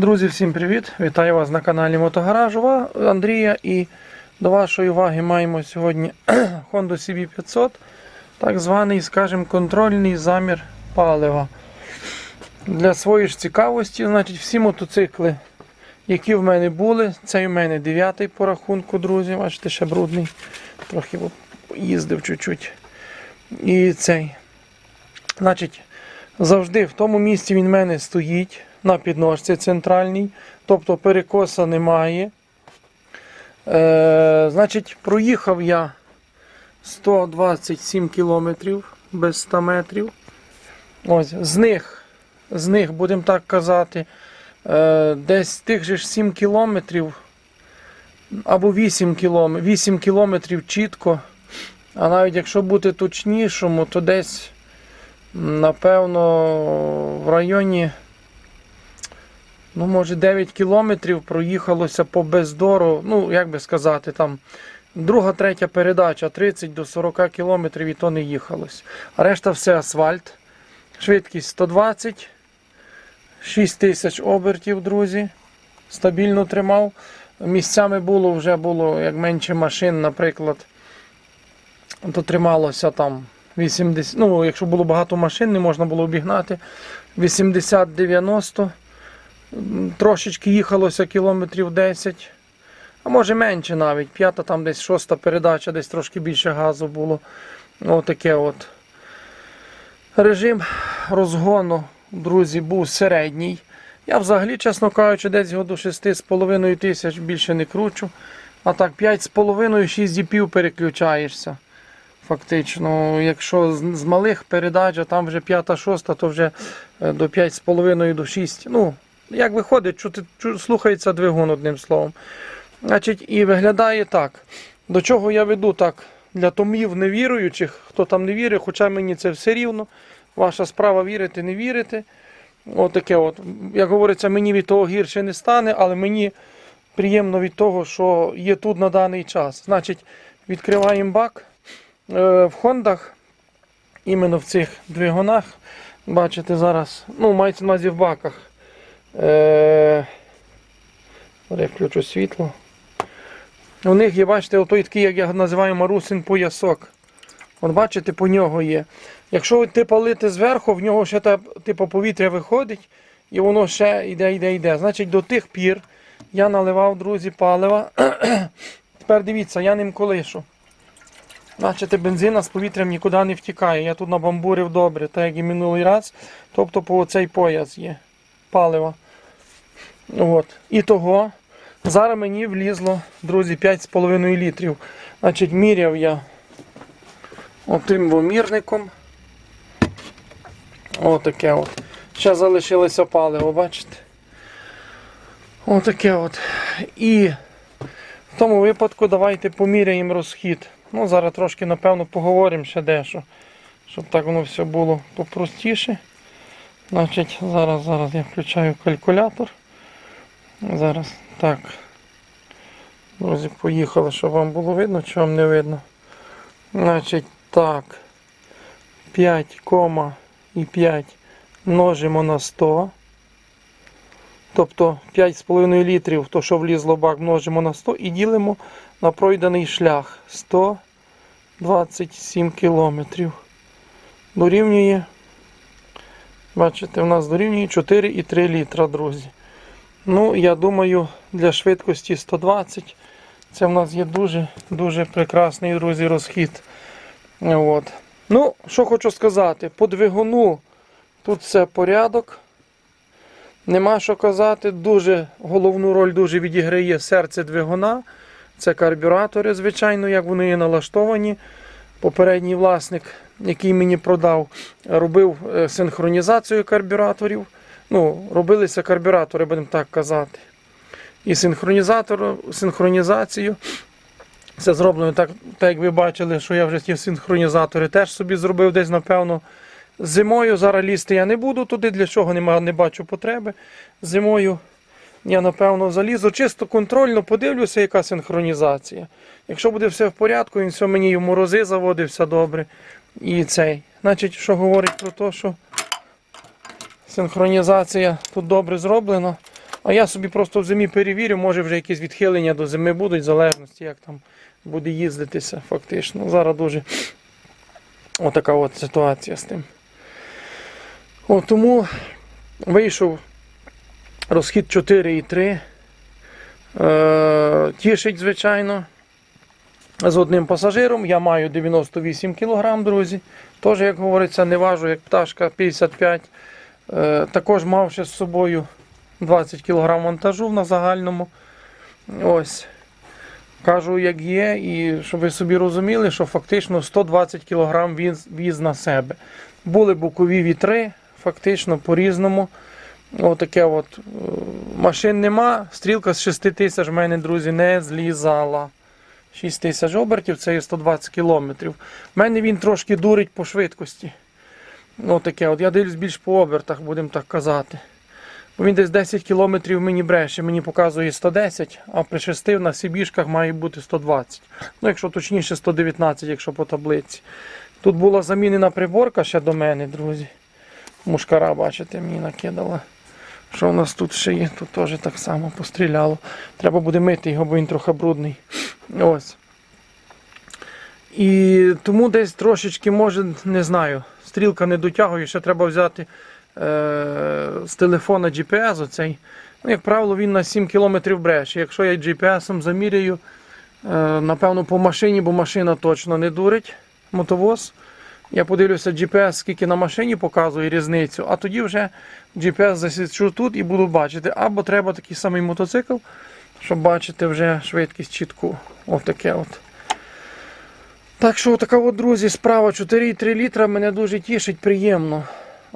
Друзі, всім привіт! Вітаю вас на каналі Мотогаражу Ва- Андрія. І до вашої уваги маємо сьогодні Honda CB500, так званий, скажімо, контрольний замір палива. Для своєї ж цікавості, значить, всі мотоцикли, які в мене були, цей у мене дев'ятий по рахунку, друзі. Бачите, ще брудний, трохи їздив чуть-чуть. І цей. Значить, завжди в тому місці він в мене стоїть на підножці центральній, тобто перекоса немає. Е, значить, проїхав я 127 кілометрів без 100 метрів. Ось, з них, з них, будемо так казати, е, десь тих же ж 7 кілометрів або 8 кілометрів, 8 кілометрів чітко. А навіть якщо бути точнішому, то десь, напевно, в районі, ну, може, 9 кілометрів проїхалося по бездору, ну, як би сказати, там друга, третя передача, 30 до 40 кілометрів і то не їхалось. А решта все асфальт. Швидкість 120, 6 тисяч обертів, друзі. Стабільно тримав. Місцями було вже було як менше машин, наприклад, то трималося там 80, ну, якщо було багато машин, не можна було обігнати. 80-90. Трошечки їхалося кілометрів 10. А може менше навіть. П'ята, там десь шоста передача, десь трошки більше газу було. Отаке от. Режим розгону, друзі, був середній. Я взагалі, чесно кажучи, десь його до 6,5 тисяч більше не кручу. А так 5,5-6 діпів переключаєшся. Фактично, якщо з, малих передач, а там вже п'ята-шоста, то вже е, до 5,5 до 6. Ну, як виходить, чути, слухається двигун одним словом. Значить, і виглядає так. До чого я веду так для томів невіруючих, хто там не вірить, хоча мені це все рівно. Ваша справа вірити, не вірити. Отаке от. Як говориться, мені від того гірше не стане, але мені приємно від того, що є тут на даний час. Значить, відкриваємо бак Е, в Хондах, іменно в цих двигунах. Бачите, зараз, ну, мається на увазі в баках. Е, включу світло. У них є, бачите, отой такий, як я називаю марусин поясок. От бачите, по нього є. Якщо ти палити зверху, в нього ще та, типу, повітря виходить, і воно ще йде, йде, йде. Значить, до тих пір я наливав, друзі, палива. Тепер дивіться, я ним колишу. Бачите, бензина з повітрям нікуди не втікає. Я тут набамбурив добре, так як і минулий раз. Тобто по цей пояс є палива. От. І того. Зараз мені влізло, друзі, 5,5 літрів. Значить, міряв я отим вомірником. Отаке от. Ще залишилося паливо, бачите? Отаке от. І в тому випадку давайте поміряємо розхід. Ну, зараз трошки, напевно, поговоримо ще дещо. Щоб так воно все було попростіше. Значить, зараз, зараз я включаю калькулятор. Зараз так. Друзі, поїхали, щоб вам було видно, чи вам не видно. Значить, так. 5,5 множимо на 100. Тобто 5,5 літрів, то що влізло в бак, множимо на 100 і ділимо на пройдений шлях 127 кілометрів. Дорівнює, бачите, у нас дорівнює 4,3 літра, друзі. Ну, я думаю, для швидкості 120 це в нас є дуже-дуже прекрасний, друзі, розхід. От. Ну, що хочу сказати, по двигуну тут все порядок. Нема що казати, дуже головну роль дуже відіграє серце двигуна. Це карбюратори, звичайно, як вони є налаштовані. Попередній власник, який мені продав, робив е, синхронізацію карбюраторів. Ну, робилися карбюратори, будемо так казати. І синхронізатор, синхронізацію. Це зроблено так, так, як ви бачили, що я вже ті синхронізатори теж собі зробив десь, напевно, Зимою зараз лізти я не буду туди, для чого нема, не бачу потреби. Зимою я, напевно, залізу. Чисто контрольно подивлюся, яка синхронізація. Якщо буде все в порядку, він все мені в морози заводить, все добре. І цей. Значить, що говорить про те, що синхронізація тут добре зроблена. А я собі просто в зимі перевірю, може вже якісь відхилення до зими будуть, в залежності, як там буде їздитися фактично. Зараз дуже отака от ситуація з тим. О, тому вийшов розхід 4,3. Е, тішить, звичайно. З одним пасажиром. Я маю 98 кг, друзі. Тож, як говориться, не важу, як пташка 55. Е, також мав ще з собою 20 кг вантажу на загальному. Ось. Кажу, як є, і щоб ви собі розуміли, що фактично 120 кг віз, віз на себе. Були бокові вітри, фактично по-різному. Отаке от. е, Машин нема, стрілка з 6 тисяч в мене, друзі, не злізала. 6 тисяч обертів це є 120 кілометрів. У мене він трошки дурить по швидкості. Отаке от. Я дивлюсь більш по обертах, будемо так казати. Бо Він десь 10 кілометрів мені бреше, мені показує 110, а при 6 на Сибішках має бути 120. Ну, якщо точніше, 119, якщо по таблиці. Тут була замінена приборка ще до мене, друзі. Мушкара, бачите, мені накидала. Що у нас тут ще є? Тут теж так само постріляло. Треба буде мити його, бо він трохи брудний. Ось. І тому десь трошечки, може, не знаю, стрілка не дотягує, ще треба взяти е, з телефона GPS оцей. Ну, як правило, він на 7 км бреше. Якщо я GPS заміряю, е, напевно, по машині, бо машина точно не дурить мотовоз. Я подивлюся GPS, скільки на машині показує різницю, а тоді вже GPS засічу тут і буду бачити. Або треба такий самий мотоцикл, щоб бачити вже швидкість чітку. Отаке от. Так що, така от, друзі, справа 4,3 літра мене дуже тішить, приємно.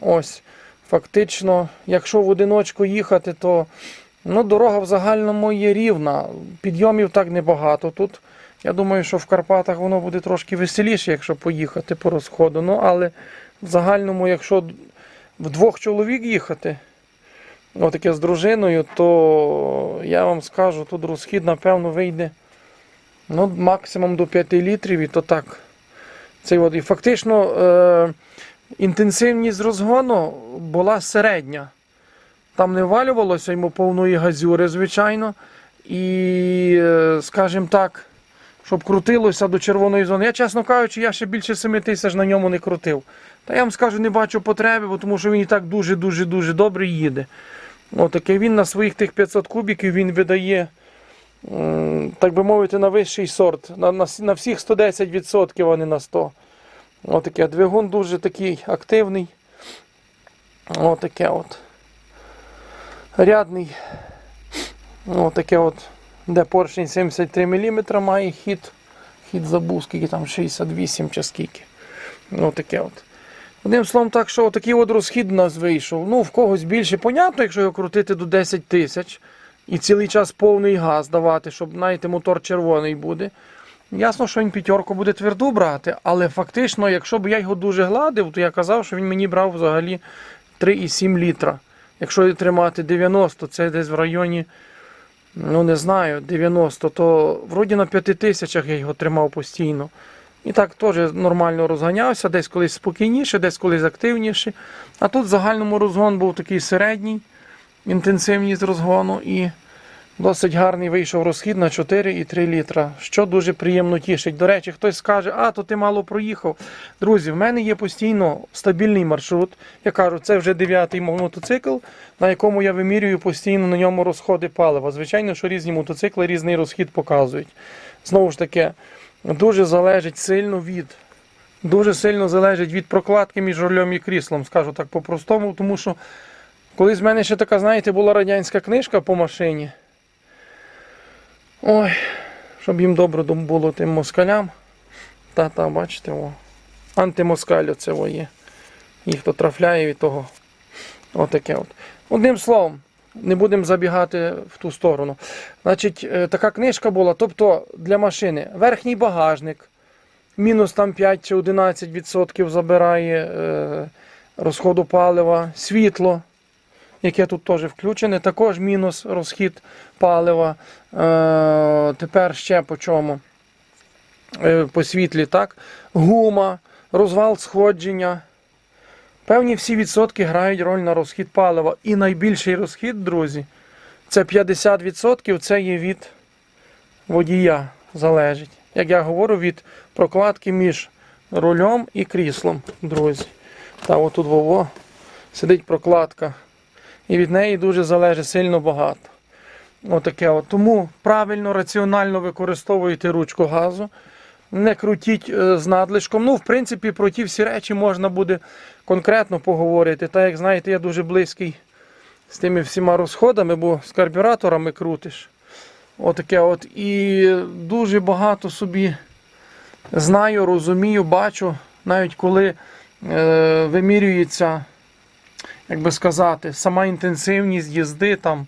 Ось. Фактично, якщо в одиночку їхати, то ну, дорога в загальному є рівна. Підйомів так небагато. Тут я думаю, що в Карпатах воно буде трошки веселіше, якщо поїхати по розходу. Ну, але в загальному, якщо в двох чоловік їхати, отаке з дружиною, то я вам скажу, тут розхід, напевно, вийде ну, максимум до 5 літрів, і то так. Це от, і фактично е, інтенсивність розгону була середня. Там не валювалося йому повної газюри, звичайно. І, е, скажімо так, щоб крутилося до червоної зони. Я, чесно кажучи, я ще більше 7 тисяч на ньому не крутив. Та я вам скажу, не бачу потреби, бо тому що він і так дуже-дуже дуже добре їде. Отаке він на своїх тих 500 кубіків він видає, так би мовити, на вищий сорт. На, на, на всіх 110%, а не на 100%. Отаке. Двигун дуже такий активний. Отаке от. Рядний. Отаке от. Де поршень 73 мм має хід. Хід забув, скільки там 68 чи скільки. Отаке от. Одним словом, так що такий от розхід у нас вийшов. Ну, в когось більше. Понятно, якщо його крутити до 10 тисяч і цілий час повний газ давати, щоб, знаєте, мотор червоний буде. Ясно, що він п'ятерку буде тверду брати, але фактично, якщо б я його дуже гладив, то я казав, що він мені брав взагалі 3,7 літра. Якщо тримати 90, це десь в районі, ну не знаю, 90, то вроді на 5 тисячах я його тримав постійно. І так теж нормально розганявся, десь колись спокійніше, десь колись активніше. А тут в загальному розгон був такий середній, інтенсивність розгону і досить гарний вийшов розхід на 4,3 літра, що дуже приємно тішить. До речі, хтось скаже, а то ти мало проїхав. Друзі, в мене є постійно стабільний маршрут. Я кажу, це вже дев'ятий мотоцикл, на якому я вимірюю постійно на ньому розходи палива. Звичайно, що різні мотоцикли різний розхід показують. Знову ж таки, дуже залежить сильно від. Дуже сильно залежить від прокладки між рулем і кріслом, скажу так по-простому, тому що колись в мене ще така, знаєте, була радянська книжка по машині. Ой, щоб їм добре було тим москалям. Та-та, бачите, о. Антимоскаль оце о є. Їх то трафляє від того. Отаке от. Одним словом, не будемо забігати в ту сторону. Значить, е, така книжка була, тобто для машини верхній багажник, мінус там 5 чи 11% забирає е, розходу палива, світло, яке тут теж включене, також мінус розхід палива. Е, тепер ще по чому? Е, по світлі, так? Гума, розвал сходження. Певні всі відсотки грають роль на розхід палива. І найбільший розхід, друзі, це 50% це є від водія залежить. Як я говорю, від прокладки між рулем і кріслом, друзі. Та отут вово сидить прокладка. І від неї дуже залежить сильно багато. Отаке от. Тому правильно, раціонально використовуйте ручку газу. Не крутіть е, з надлишком. Ну, в принципі, про ті всі речі можна буде конкретно поговорити. Та як знаєте, я дуже близький з тими всіма розходами, бо з карбюраторами крутиш. Отаке от. І дуже багато собі знаю, розумію, бачу, навіть коли е, вимірюється, як би сказати, сама інтенсивність їзди там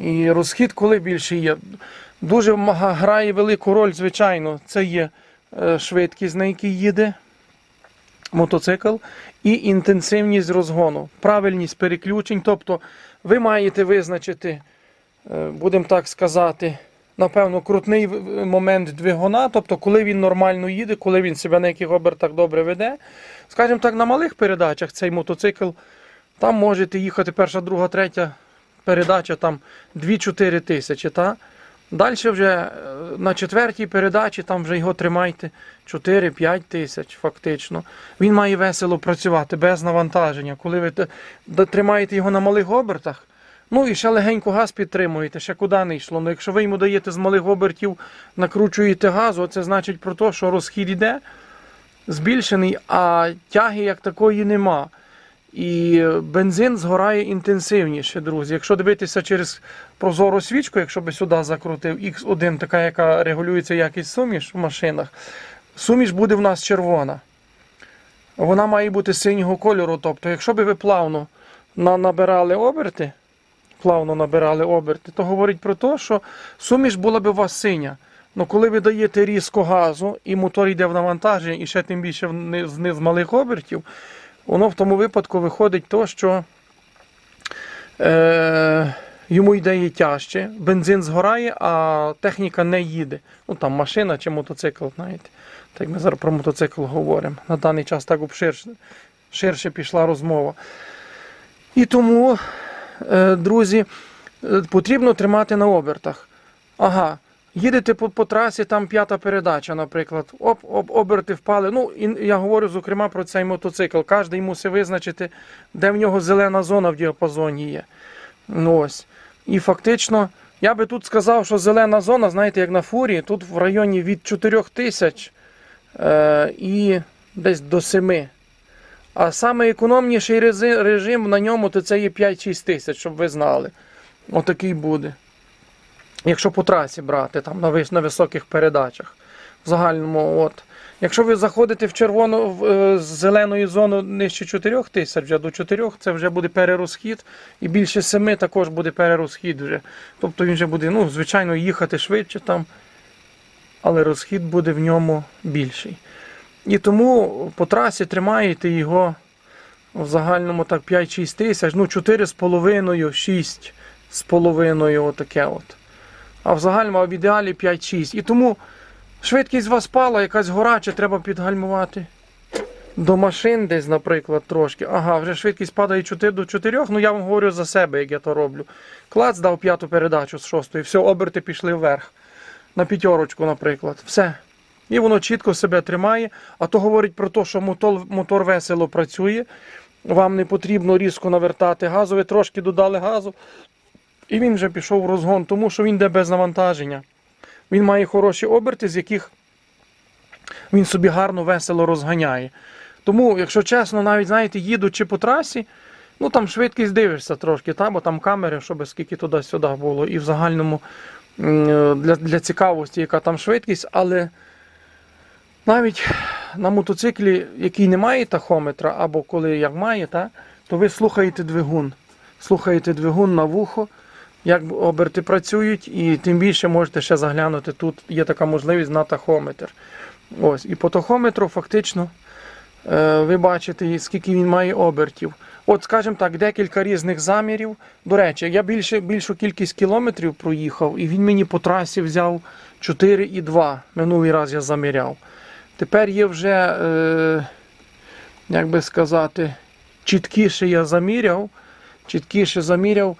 і розхід, коли більше є. Дуже грає велику роль, звичайно, це є е, швидкість, на якій їде мотоцикл, і інтенсивність розгону, правильність переключень. Тобто ви маєте визначити, е, будемо так сказати, напевно, крутний момент двигуна, тобто коли він нормально їде, коли він себе на яких обертах добре веде. Скажімо так, на малих передачах цей мотоцикл, там можете їхати перша, друга, третя передача, там 2-4 тисячі. Та? Далі вже е, на четвертій передачі там вже його тримайте 4-5 тисяч фактично. Він має весело працювати без навантаження. Коли ви тримаєте його на малих обертах, ну і ще легенько газ підтримуєте, ще куди не йшло. Ну якщо ви йому даєте з малих обертів, накручуєте газу, це значить про те, що розхід іде збільшений, а тяги як такої нема. І бензин згорає інтенсивніше, друзі. Якщо дивитися через прозору свічку, якщо би сюди закрутив X1, така, яка регулюється якість суміш в машинах, суміш буде в нас червона. Вона має бути синього кольору. Тобто, якщо би ви плавно набирали оберти, плавно набирали оберти, то говорить про те, що суміш була б у вас синя. Ну, коли ви даєте різко газу і мотор йде в навантаження, і ще тим більше вниз малих обертів, воно в тому випадку виходить то, що е, йому йде тяжче, бензин згорає, а техніка не їде. Ну там машина чи мотоцикл, знаєте. Так ми зараз про мотоцикл говоримо. На даний час так обширше, ширше пішла розмова. І тому, е, друзі, е, потрібно тримати на обертах. Ага, їдете по, по трасі, там п'ята передача, наприклад. Оп, оп, оберти впали. Ну, і я говорю, зокрема, про цей мотоцикл. Кожен мусить визначити, де в нього зелена зона в діапазоні є. Ну, ось. І фактично, я би тут сказав, що зелена зона, знаєте, як на фурі, тут в районі від 4 тисяч е, і десь до 7. А саме економніший режим на ньому то це є 5-6 тисяч, щоб ви знали. Отакий буде. Якщо по трасі брати, там на, на високих передачах. В загальному, от. Якщо ви заходите в червону в, е, зеленої зони нижче 4 тисяч, вже до 4 це вже буде перерозхід, і більше 7 також буде перерозхід вже. Тобто він вже буде, ну, звичайно, їхати швидше там, але розхід буде в ньому більший. І тому по трасі тримаєте його в загальному так 5-6 тисяч, ну 4,5, 6 з половиною, отаке от. А в загальному в ідеалі 5-6. І тому швидкість вас пала, якась гора, чи треба підгальмувати. До машин десь, наприклад, трошки. Ага, вже швидкість падає 4 до 4. Ну я вам говорю за себе, як я то роблю. Клац дав п'яту передачу з шостої, все, оберти пішли вверх. На п'ятерочку, наприклад. Все. І воно чітко себе тримає. А то говорить про те, що мотор, мотор весело працює. Вам не потрібно різко навертати газу, ви трошки додали газу, і він вже пішов в розгон, тому що він йде без навантаження. Він має хороші оберти, з яких він собі гарно, весело розганяє. Тому, якщо чесно, навіть знаєте, їдучи по трасі, ну там швидкість дивишся трошки, та, бо там камери, щоб скільки туди-сюди було, і в загальному для, для цікавості, яка там швидкість, але навіть на мотоциклі, який не має тахометра, або коли як має, та, то ви слухаєте двигун. Слухаєте двигун на вухо, як оберти працюють, і тим більше можете ще заглянути. Тут є така можливість на тахометр. Ось, і по тахометру фактично е, ви бачите, скільки він має обертів. От, скажімо так, декілька різних замірів. До речі, я більше, більшу кількість кілометрів проїхав, і він мені по трасі взяв 4,2. Минулий раз я заміряв. Тепер є вже, е, як би сказати, чіткіше я заміряв. Чіткіше заміряв.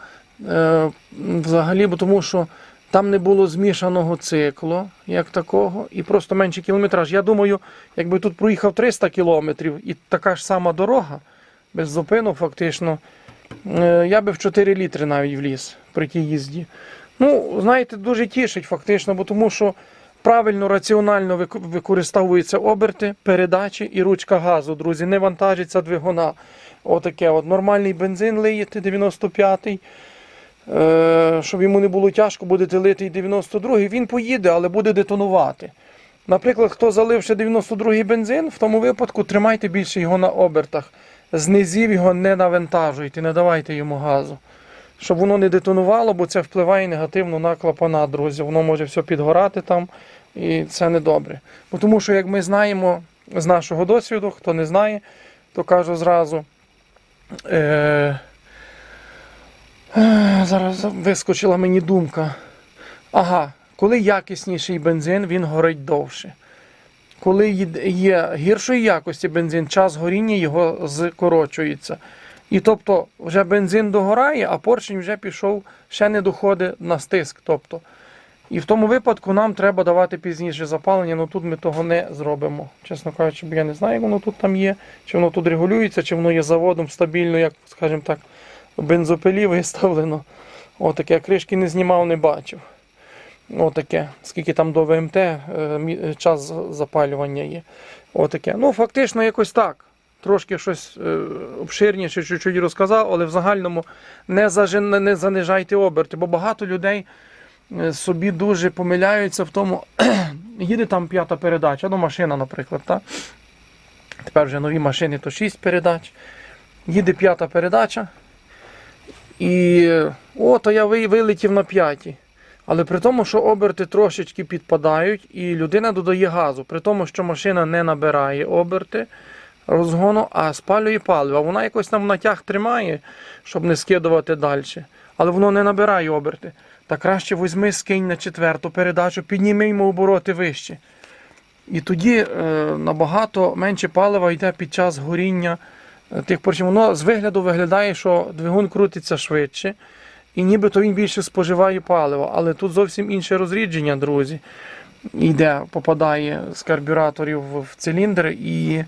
Е, взагалі, бо тому що там не було змішаного циклу, як такого, і просто менший кілометраж. Я думаю, якби тут проїхав 300 кілометрів і така ж сама дорога, без зупину, фактично, е, я би в 4 літри навіть вліз при тій їзді. Ну, знаєте, дуже тішить фактично, бо тому що правильно, раціонально використовуються оберти, передачі і ручка газу, друзі. Не вантажиться двигуна. Отаке от нормальний бензин лиєте 95-й. Е, щоб йому не було тяжко, будете лити і 92-й, він поїде, але буде детонувати. Наприклад, хто залив ще 92-й бензин, в тому випадку тримайте більше його на обертах. З низів його не навантажуйте, не давайте йому газу. Щоб воно не детонувало, бо це впливає негативно на клапана, друзі. Воно може все підгорати там, і це не добре. Бо тому що, як ми знаємо з нашого досвіду, хто не знає, то кажу зразу. Е, Зараз вискочила мені думка. Ага, коли якісніший бензин, він горить довше. Коли є гіршої якості бензин, час горіння його скорочується. І тобто вже бензин догорає, а поршень вже пішов, ще не доходить на стиск. Тобто. І в тому випадку нам треба давати пізніше запалення, але тут ми того не зробимо. Чесно кажучи, бо я не знаю, як воно тут там є, чи воно тут регулюється, чи воно є заводом стабільно, як, скажімо так, бензопилі виставлено. Отаке, кришки не знімав, не бачив. Отаке, скільки там до ВМТ е, е, час запалювання є. Отаке. Ну, фактично, якось так. Трошки щось е, обширніше чуть-чуть розказав, але в загальному не, зажи- не занижайте оберти, бо багато людей собі дуже помиляються в тому, їде там п'ята передача, ну машина, наприклад. Та? Тепер вже нові машини то 6 передач. Їде п'ята передача. І о, то я вилетів на п'ятій. Але при тому, що оберти трошечки підпадають, і людина додає газу, при тому, що машина не набирає оберти розгону, а спалює паливо. Вона якось там натяг тримає, щоб не скидувати далі. Але воно не набирає оберти. Та краще візьми, скинь на четверту передачу, підніми йому обороти вище. І тоді е, набагато менше палива йде під час горіння тих поршнів. Воно з вигляду виглядає, що двигун крутиться швидше, і нібито він більше споживає палива. Але тут зовсім інше розрідження, друзі. Йде, попадає з карбюраторів в циліндр і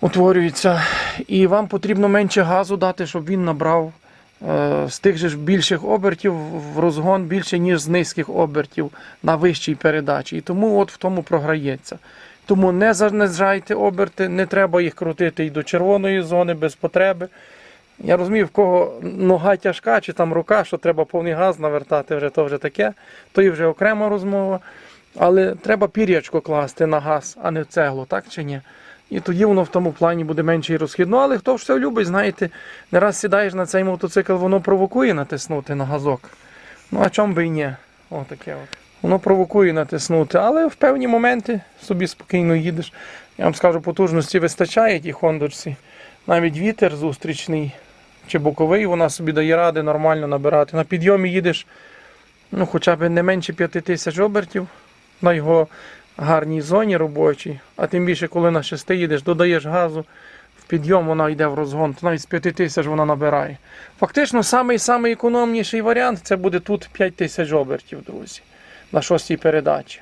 утворюється. І вам потрібно менше газу дати, щоб він набрав е, з тих же ж більших обертів в розгон більше, ніж з низьких обертів на вищій передачі. І тому от в тому програється. Тому не занижайте оберти, не треба їх крутити і до червоної зони без потреби. Я розумію, в кого нога тяжка чи там рука, що треба повний газ навертати, вже то вже таке, то і вже окрема розмова. Але треба пір'ячко класти на газ, а не в цеглу, так чи ні? І тоді воно в тому плані буде менший розхід. Ну, але хто все любить, знаєте, не раз сідаєш на цей мотоцикл, воно провокує натиснути на газок. Ну, а чому би і ні? Отаке от. Воно провокує натиснути, але в певні моменти собі спокійно їдеш. Я вам скажу, потужності вистачає тій хондочці. Навіть вітер зустрічний чи боковий, вона собі дає ради нормально набирати. На підйомі їдеш ну, хоча б не менше 5 тисяч обертів на його гарній зоні робочій, а тим більше, коли на 6 їдеш, додаєш газу, в підйом вона йде в розгон, то навіть з 5 тисяч вона набирає. Фактично, самий самий економніший варіант це буде тут 5 тисяч обертів, друзі, на шостій передачі.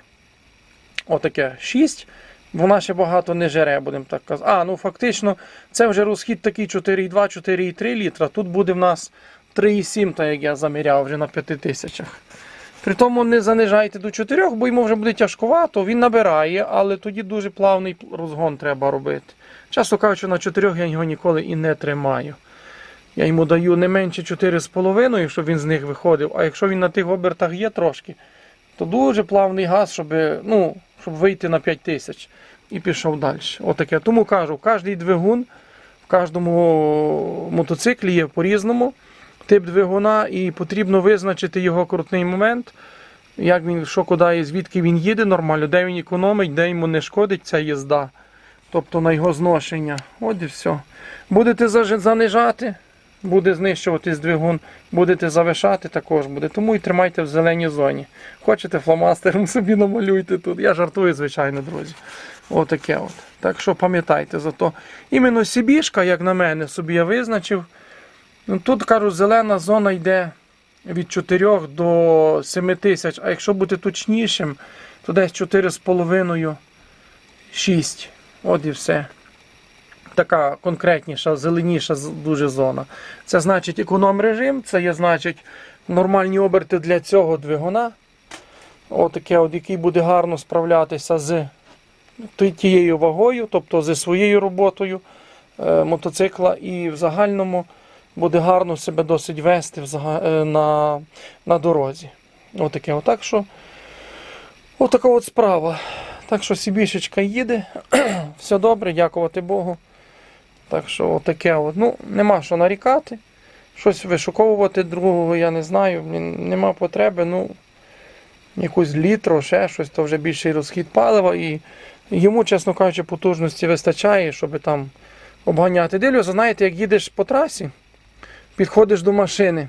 Отаке 6. Вона ще багато не жере, будемо так казати. А, ну фактично, це вже розхід такий 4,2, 4,3 літра. Тут буде в нас 3,7, так як я заміряв вже на 5 тисячах. При тому не занижайте до 4, бо йому вже буде тяжковато, він набирає, але тоді дуже плавний розгон треба робити. Часто кажучи, на 4 я його ніколи і не тримаю. Я йому даю не менше 4,5, щоб він з них виходив. А якщо він на тих обертах є трошки, то дуже плавний газ, щоб, ну, щоб вийти на 5 тисяч і пішов далі. Отаке. Тому кажу, кожний двигун в кожному мотоциклі є по-різному тип двигуна, і потрібно визначити його крутний момент, як він, що куди звідки він їде нормально, де він економить, де йому не шкодить ця їзда. Тобто на його зношення. От і все. Будете занижати, буде знищуватись двигун, будете завишати, також буде. Тому і тримайте в зеленій зоні. Хочете фломастером собі намалюйте тут. Я жартую, звичайно, друзі. Отаке от. Так що пам'ятайте за то. Іменно Сібішка, як на мене, собі я визначив. Ну, тут кажуть, зелена зона йде від 4 до 7 тисяч, а якщо бути точнішим, то десь 4,5 6. От і все. Така конкретніша, зеленіша дуже зона. Це значить економ режим, це є значить нормальні оберти для цього двигуна. Отаке, от, який буде гарно справлятися з тією вагою, тобто зі своєю роботою е, мотоцикла, і в загальному буде гарно себе досить вести е, на, на дорозі. Отаке. От, так що, отака от справа. Так що Сібішечка їде, все добре, дякувати Богу. Так що отаке от. Ну, нема що нарікати. Щось вишуковувати другого, я не знаю. Нема потреби. Ну, якусь літру, ще щось, то вже більший розхід палива. І йому, чесно кажучи, потужності вистачає, щоб там обганяти. Дивлюся, знаєте, як їдеш по трасі, підходиш до машини.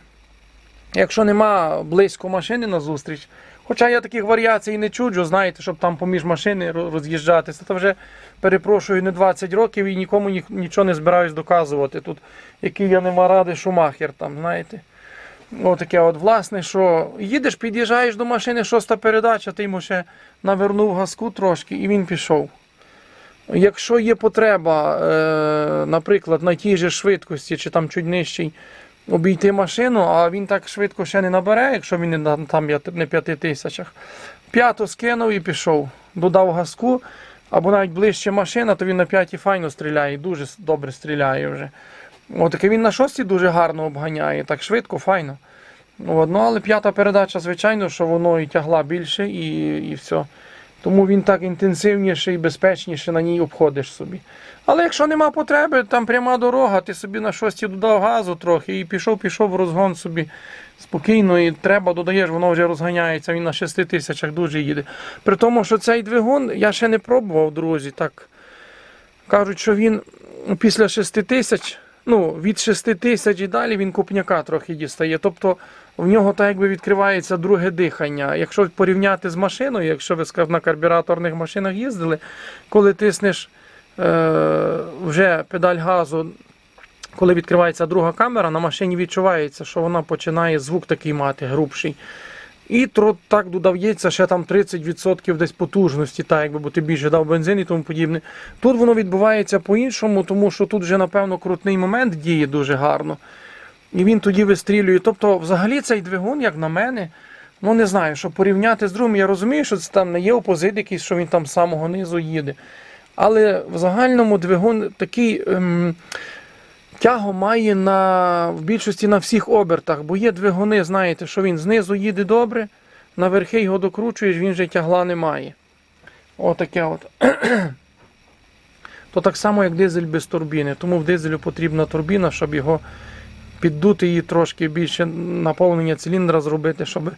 Якщо нема близько машини на зустріч, хоча я таких варіацій не чуджу, знаєте, щоб там поміж машини роз'їжджатися, то вже перепрошую не 20 років і нікому ні- нічого не збираюсь доказувати. Тут який я нема ради шумахер там, знаєте. Отаке от, власне, що їдеш, під'їжджаєш до машини, шоста передача, ти йому ще навернув газку трошки і він пішов. Якщо є потреба, е, наприклад, на тій же швидкості чи там чуть нижчій обійти машину, а він так швидко ще не набере, якщо він не там не п'яти тисячах. П'яту скинув і пішов. Додав газку, або навіть ближче машина, то він на п'ятій файно стріляє, дуже добре стріляє вже. Отаке він на шостій дуже гарно обганяє, так швидко, файно. От, ну, але п'ята передача, звичайно, що воно і тягла більше, і, і все. Тому він так інтенсивніше і безпечніше на ній обходиш собі. Але якщо нема потреби, там пряма дорога, ти собі на шості додав газу трохи і пішов, пішов в розгон собі спокійно, і треба додаєш, воно вже розганяється, він на 6 тисячах дуже їде. При тому, що цей двигун я ще не пробував, друзі. Так кажуть, що він після 6 тисяч, ну, від 6 тисяч і далі він купняка трохи дістає. Тобто в нього так якби відкривається друге дихання. Якщо порівняти з машиною, якщо ви на карбюраторних машинах їздили, коли тиснеш е, вже педаль газу, коли відкривається друга камера, на машині відчувається, що вона починає звук такий мати, грубший. І тро- так додається ще там 30% десь потужності, так якби бо ти більше дав бензин і тому подібне. Тут воно відбувається по-іншому, тому що тут вже, напевно, крутний момент діє дуже гарно. І він тоді вистрілює. Тобто, взагалі, цей двигун, як на мене, ну не знаю, що порівняти з другим, я розумію, що це там не є опозит якийсь, що він там з самого низу їде. Але в загальному двигун такий. Ем, Тягу має на, в більшості на всіх обертах, бо є двигуни, знаєте, що він знизу їде добре, наверхи його докручуєш, він вже тягла не має. Отаке от. То так само, як дизель без турбіни. Тому в дизелю потрібна турбіна, щоб його піддути її трошки більше наповнення циліндра зробити, щоб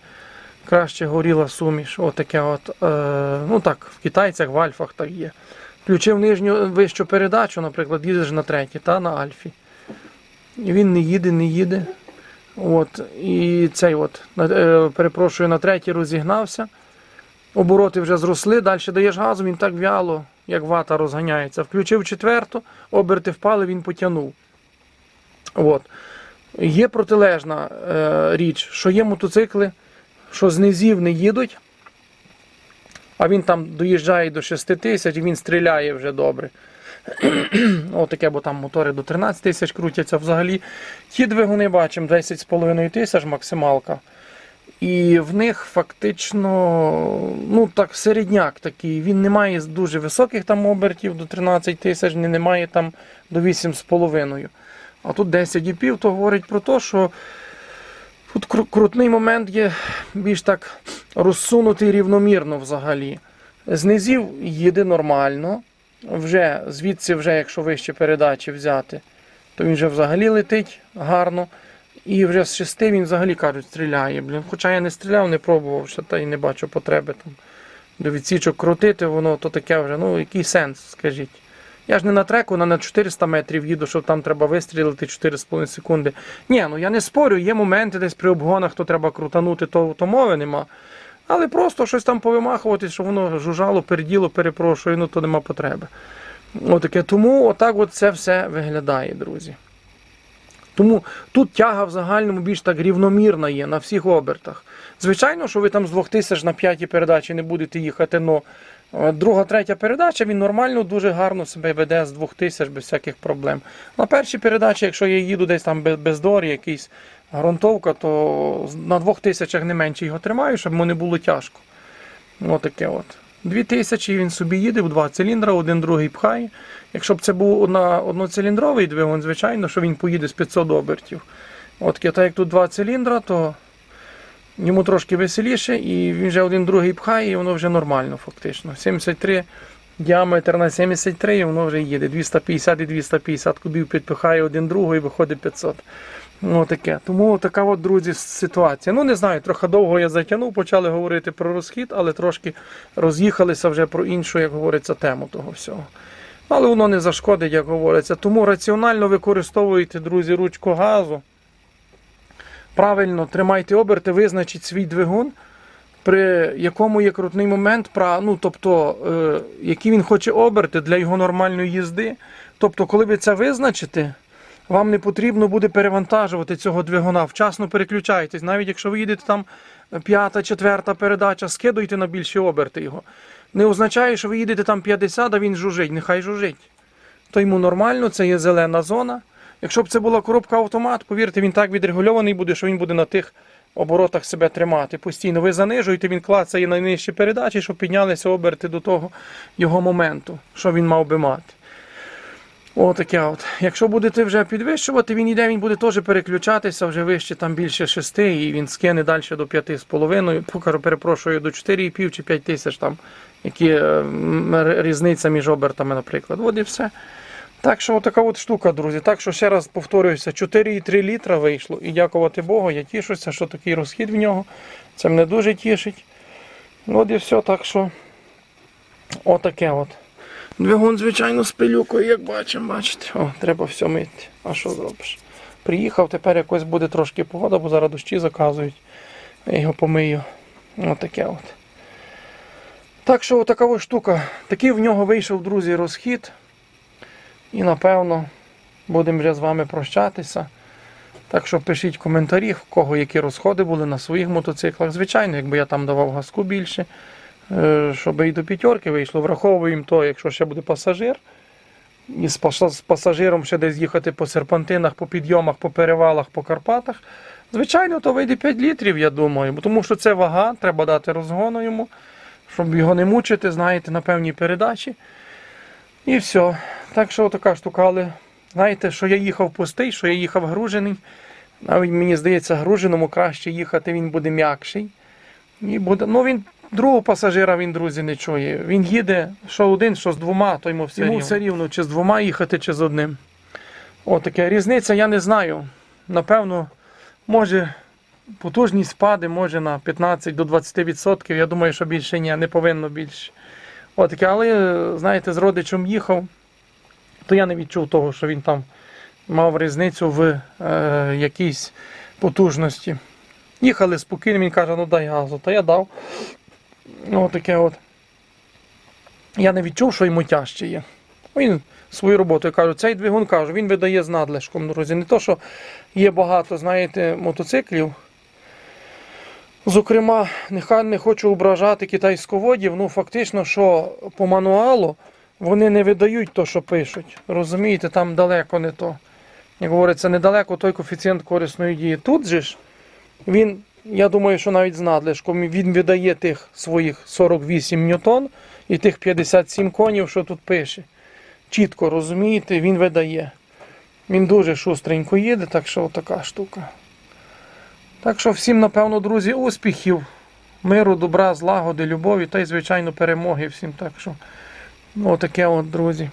краще горіла суміш. Отаке от. Е, ну так, в китайцях, в альфах так є. Включив нижню вищу передачу, наприклад, їдеш на третій, та на Альфі. Він не їде, не їде. От, і цей от, е, перепрошую, на третій розігнався. Обороти вже зросли, далі даєш газу, він так вяло, як вата розганяється. Включив четверту, оберти впали, він потягнув. От. Є протилежна е, річ, що є мотоцикли, що з низів не їдуть, а він там доїжджає до 6 тисяч він стріляє вже добре. Отаке, бо там мотори до 13 тисяч крутяться взагалі. Ті двигуни бачимо 10,5 тисяч максималка. І в них фактично ну так, середняк такий. Він не має дуже високих там обертів до 13 тисяч, не не має там до 8,5. А тут 10,5, то говорить про те, що тут кру- крутний момент є більш так розсунутий рівномірно взагалі. З їде нормально. Вже звідси, вже, якщо вище передачі взяти, то він вже взагалі летить гарно. І вже з шести він взагалі кажуть, стріляє. Блін. Хоча я не стріляв, не пробував ще, та й не бачу потреби там до відсічок крутити, воно то таке вже. Ну, який сенс, скажіть. Я ж не на треку, на на 400 метрів їду, що там треба вистрілити 4,5 секунди. Ні, ну я не спорю, є моменти десь при обгонах, то треба крутанути, то, то мови нема. Але просто щось там повимахувати, щоб воно жужжало, перділо, перепрошую, ну то нема потреби. Отаке. Тому отак от це все виглядає, друзі. Тому тут тяга в загальному більш так рівномірна є на всіх обертах. Звичайно, що ви там з 2000 на п'ятій передачі не будете їхати, але друга, третя передача він нормально, дуже гарно себе веде з 2000 без всяких проблем. На першій передачі, якщо я їду десь там без, бездор, якийсь ґрунтовка, то на 2000 не менше його тримаю, щоб йому не було тяжко. Отаке от. 2000 він собі їде в два циліндра, один другий пхає. Якщо б це був одна, одноциліндровий двигун, звичайно, що він поїде з 500 обертів. От так як тут два циліндра, то йому трошки веселіше, і він вже один другий пхає, і воно вже нормально, фактично. 73 діаметр на 73, і воно вже їде. 250 і 250 кубів підпихає один другого і виходить 500. Ну, таке. Тому така от, друзі, ситуація. Ну, не знаю, трохи довго я затягнув, почали говорити про розхід, але трошки роз'їхалися вже про іншу, як говориться, тему того всього. Але воно не зашкодить, як говориться. Тому раціонально використовуйте, друзі, ручку газу. Правильно тримайте оберти, визначіть свій двигун, при якому є крутний момент, ну, тобто, е, які він хоче оберти для його нормальної їзди. Тобто, коли ви це визначите, вам не потрібно буде перевантажувати цього двигуна. Вчасно переключайтесь. Навіть якщо ви їдете там п'ята, четверта передача, скидуйте на більші оберти його. Не означає, що ви їдете там 50, а він жужить. Нехай жужить. То йому нормально, це є зелена зона. Якщо б це була коробка автомат, повірте, він так відрегульований буде, що він буде на тих оборотах себе тримати. Постійно ви занижуєте, він клацає на нижчі передачі, щоб піднялися оберти до того його моменту, що він мав би мати. Отаке от. Якщо будете вже підвищувати, він йде, він буде теж переключатися вже вище, там більше 6, і він скине далі до 5,5, покажу, перепрошую, до 4,5 чи 5 тисяч там, які е, різниця між обертами, наприклад. От і все. Так що така от штука, друзі. Так що ще раз повторююся, 4,3 літра вийшло. І дякувати Богу, я тішуся, що такий розхід в нього. Це мене дуже тішить. От і все, так що отаке от. Двигун, звичайно, з пилюкою, як бачимо, бачите. О, треба все мити. А що зробиш? Приїхав, тепер якось буде трошки погода, бо зараз дощі заказують. Я його помию. Отаке от. Так що ось штука. Такий в нього вийшов, друзі, розхід. І напевно будемо вже з вами прощатися. Так що пишіть коментарі, в кого які розходи були на своїх мотоциклах. Звичайно, якби я там давав газку більше, щоб і до п'ятерки вийшло, враховуємо то, якщо ще буде пасажир. І з пасажиром ще десь їхати по серпантинах, по підйомах, по перевалах, по Карпатах. Звичайно, то вийде 5 літрів, я думаю, тому що це вага, треба дати розгону йому, щоб його не мучити, знаєте, на певній передачі. І все. Так що така штука, але знаєте, що я їхав пустий, що я їхав гружений. Навіть мені здається, груженому краще їхати, він буде м'якший. І буде, ну він другого пасажира він, друзі, не чує. Він їде що один, що з двома, то йому все, йому рівно. все рівно, чи з двома їхати, чи з одним. Отаке. Різниця, я не знаю. Напевно, може потужність спаде, може на 15 до 20%. Я думаю, що більше ні, не повинно більше. Отаке, але, знаєте, з родичем їхав, то я не відчув того, що він там мав різницю в е, якійсь потужності. Їхали спокійно, він каже, ну дай газу, то я дав. Ну, таке от. Я не відчув, що йому тяжче є. Він свою роботу я кажу, цей двигун кажу, він видає з надлишком, друзі. Не то, що є багато, знаєте, мотоциклів. Зокрема, нехай не хочу ображати китайсьководів, ну фактично, що по мануалу вони не видають то, що пишуть. Розумієте, там далеко не то. Як говориться, недалеко той коефіцієнт корисної дії. Тут же ж він, я думаю, що навіть з надлишком він видає тих своїх 48 ньютон і тих 57 конів, що тут пише. Чітко розумієте, він видає. Він дуже шустренько їде, так що така штука. Так що всім, напевно, друзі, успіхів, миру, добра, злагоди, любові та й, звичайно, перемоги всім. Так що, ну, таке от, друзі.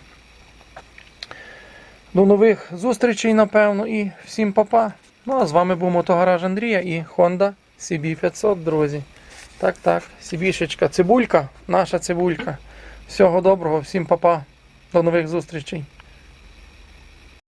До нових зустрічей, напевно, і всім па-па. Ну, а з вами був Мотогараж Андрія і Honda CB500, друзі. Так, так, Сібішечка, цибулька, наша цибулька. Всього доброго, всім па-па. До нових зустрічей.